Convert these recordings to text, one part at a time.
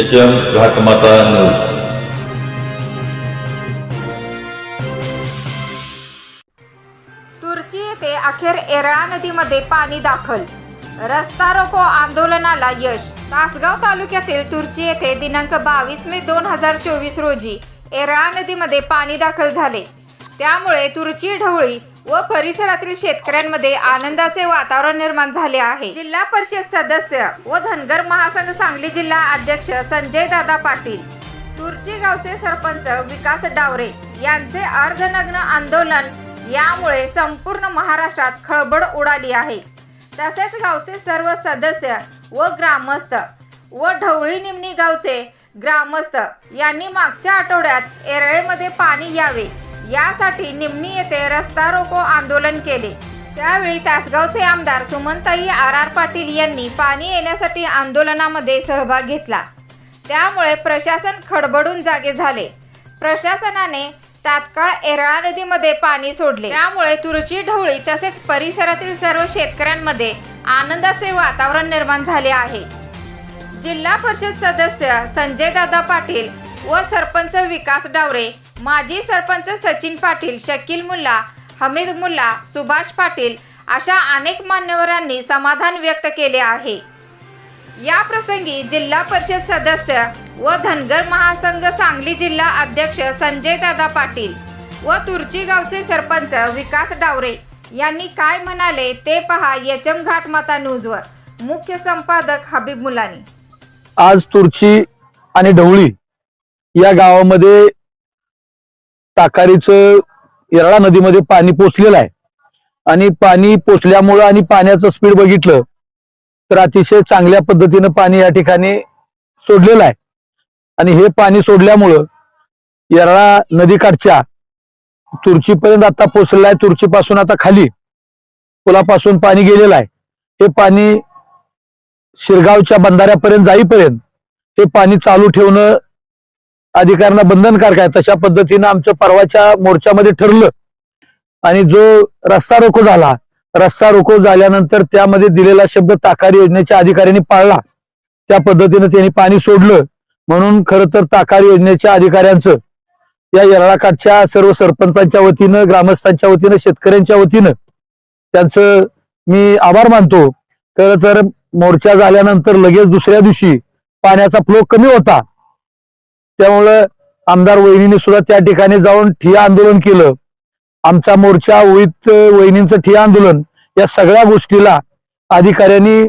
H M Ghatmata news Turchi येथे अखेर एरळा नदीमध्ये पाणी दाखल. रस्ता रोको आंदोलनाला यश. तासगाव तालुक्यातील तुर्ची येथे दिनांक बावीस मे दोन हजार चोवीस रोजी एरळा नदीमध्ये पाणी दाखल झाले. त्यामुळे तुर्ची ढवळी व परिसरातील शेतकऱ्यांमध्ये आनंदाचे वातावरण निर्माण झाले आहे. जिल्हा परिषद सदस्य व धनगर महासंघ सांगली जिल्हा अध्यक्ष संजय दादा पाटील तुर्ची गावचे सरपंच विकास डावरे यांचे अर्धनग्न आंदोलन यामुळे संपूर्ण महाराष्ट्रात खळबळ उडाली आहे. तसेच गावचे सर्व सदस्य व ग्रामस्थ व ढवळी निमणी गावचे ग्रामस्थ यांनी मागच्या आठवड्यात एरळेमध्ये पाणी यावे यासाठी निमणी येथे रस्ता रोको आंदोलन केले. त्यावेळी तासगावचे आमदार सुमनताई आर आर पाटील यांनी पाणी येण्यासाठी आंदोलनामध्ये सहभाग घेतला. त्यामुळे प्रशासन खडबडून जागे झाले. प्रशासनाने तात्काळ एरळा नदीमध्ये पाणी सोडले. त्यामुळे तुरची ढवळी तसेच परिसरातील सर्व शेतकऱ्यांमध्ये आनंदाचे वातावरण निर्माण झाले आहे. जिल्हा परिषद सदस्य संजय दादा पाटील व सरपंच विकास डावरे माजी सरपंच सचिन पाटील शकील मुल्ला हमीद मुल्ला सुभाष पाटील अशा अनेक मान्यवरांनी समाधान व्यक्त केले आहे. या प्रसंगी जिल्हा परिषद सदस्य व धनगर महासंघ सांगली जिल्हा अध्यक्ष संजय दादा पाटील व तुर्ची गावचे सरपंच विकास डावरे यांनी काय म्हणाले ते पहा यचम घाटमाता न्यूजवर मुख्य संपादक हबीब मुलानी. आज तुर्ची आणि ढवळी या गावामध्ये ताकारीचं येरळा नदीमध्ये पाणी पोचलेलं आहे. आणि पाणी पोचल्यामुळं आणि पाण्याचं स्पीड बघितलं तर अतिशय चांगल्या पद्धतीनं पाणी या ठिकाणी सोडलेलं आहे. आणि हे पाणी सोडल्यामुळं येरळा नदीकाठच्या तुर्चीपर्यंत आता पोचलेलं आहे. तुर्चीपासून आता खाली पुलापासून पाणी गेलेलं आहे. हे पाणी शिरगावच्या बंधाऱ्यापर्यंत जाईपर्यंत हे पाणी चालू ठेवणं अधिकाऱ्यांना बंधनकारक आहे तशा पद्धतीनं आमचं परवाच्या मोर्चामध्ये ठरलं. आणि जो रस्ता रोको झाला रस्ता रोको झाल्यानंतर त्यामध्ये दिलेला शब्द ताकारी योजनेच्या अधिकाऱ्यांनी पाळला. त्या पद्धतीनं त्यांनी पाणी सोडलं. म्हणून खरं तर ताकारी योजनेच्या अधिकाऱ्यांचं या येरळाकाठच्या सर्व सरपंचांच्या वतीनं ग्रामस्थांच्या वतीनं शेतकऱ्यांच्या वतीनं त्यांचं मी आभार मानतो. खरं तर मोर्चा झाल्यानंतर लगेच दुसऱ्या दिवशी पाण्याचा फ्लो कमी होता. त्यामुळं आमदार वहिनीने सुद्धा त्या ठिकाणी जाऊन ठिया आंदोलन केलं. आमचा मोर्चा ओळीत वहिनींचं ठिया आंदोलन या सगळ्या गोष्टीला अधिकाऱ्यांनी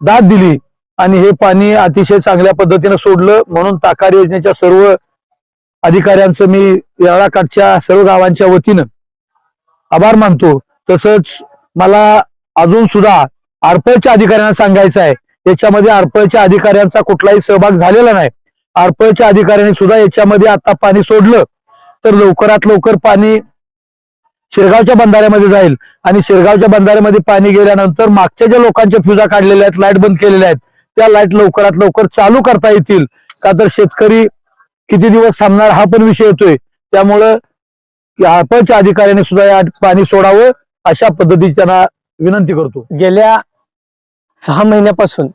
दाद दिली आणि हे पाणी अतिशय चांगल्या पद्धतीनं सोडलं म्हणून ताकार योजनेच्या सर्व अधिकाऱ्यांचं मी येळाकाठच्या सर्व गावांच्या वतीनं आभार मानतो. तसंच मला अजून सुद्धा आरपळच्या अधिकाऱ्यांना सांगायचं आहे. याच्यामध्ये आरपळच्या अधिकाऱ्यांचा कुठलाही सहभाग झालेला नाही. आरपळच्या अधिकाऱ्यांनी सुद्धा याच्यामध्ये आता पाणी सोडलं. तर लवकरात लवकर पाणी शिरगावच्या बंधाऱ्यामध्ये जाईल. आणि शिरगावच्या बंधाऱ्यामध्ये पाणी गेल्यानंतर मागच्या ज्या लोकांच्या फ्युजा काढलेल्या आहेत लाइट बंद केलेल्या आहेत त्या लाइट लवकरात लवकर चालू करता येतील. का तर शेतकरी किती दिवस थांबणार हा पण विषय येतोय. त्यामुळं आरपळच्या अधिकाऱ्यांनी सुद्धा या पाणी सोडावं अशा पद्धतीची त्यांना विनंती करतो. गेल्या सहा महिन्यापासून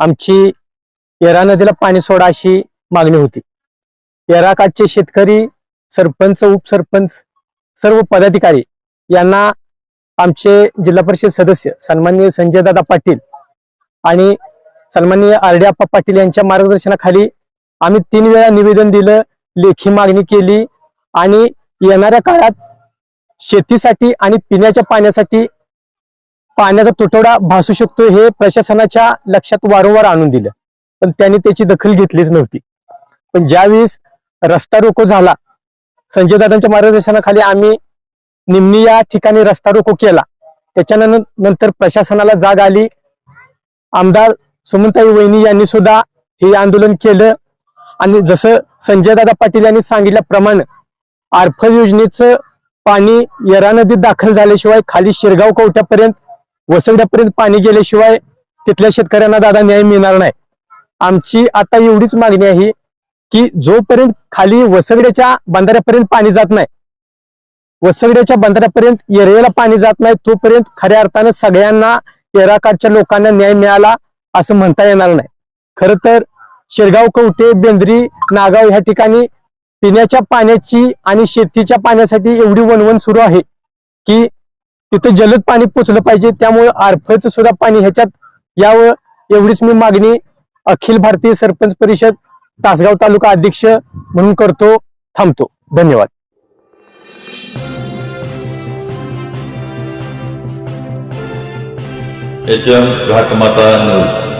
आमची येरा नदीला पाणी सोडा अशी मागणी होती. येराकाठचे शेतकरी सरपंच उपसरपंच सर्व पदाधिकारी यांना आमचे जिल्हा परिषद सदस्य सन्माननीय संजयदादा पाटील आणि सन्माननीय आप्पा पाटील यांच्या मार्गदर्शनाखाली आम्ही तीन वेळा निवेदन दिलं लेखी मागणी केली आणि येणाऱ्या काळात शेतीसाठी आणि पिण्याच्या पाण्यासाठी पाण्याचा तुटवडा भासू शकतो हे प्रशासनाच्या लक्षात वारंवार आणून दिलं. पण त्यांनी त्याची दखल घेतलीच नव्हती. पण ज्यावेळेस रस्ता रोको झाला संजय दादांच्या मार्गदर्शनाखाली आम्ही निम्मी या ठिकाणी रस्ता रोको केला. त्याच्यानंतर नंतर प्रशासनाला जाग आली. आमदार सुमनताई वहिनी यांनी सुद्धा हे आंदोलन केलं. आणि जसं संजय दादा पाटील यांनी सांगितल्याप्रमाणे आर्फ योजनेचं पाणी येरा नदीत दाखल झाल्याशिवाय खाली शिरगाव कवट्यापर्यंत वसवड्यापर्यंत पाणी गेल्याशिवाय तिथल्या शेतकऱ्यांना दादा न्याय मिळणार नाही. आमची आता एवढीच मागणी आहे की जोपर्यंत खाली वसगड्याच्या बंधाऱ्यापर्यंत पाणी जात नाही वसगड्याच्या बंधाऱ्यापर्यंत येरळेला पाणी जात नाही तोपर्यंत खऱ्या अर्थानं सगळ्यांना येराकाठच्या लोकांना न्याय मिळाला असं म्हणता येणार नाही. खरं तर शिरगाव कवटे बेंद्री नागाव ह्या ठिकाणी पिण्याच्या पाण्याची आणि शेतीच्या पाण्यासाठी एवढी वणवण सुरू आहे की तिथं जलद पाणी पोचलं पाहिजे. त्यामुळे आरफळचं सुद्धा पाणी ह्याच्यात यावं एवढीच मी मागणी अखिल भारतीय सरपंच परिषद तासगाव तालुका अध्यक्ष म्हणून करतो थांबतो. धन्यवाद. H M Ghatmata news.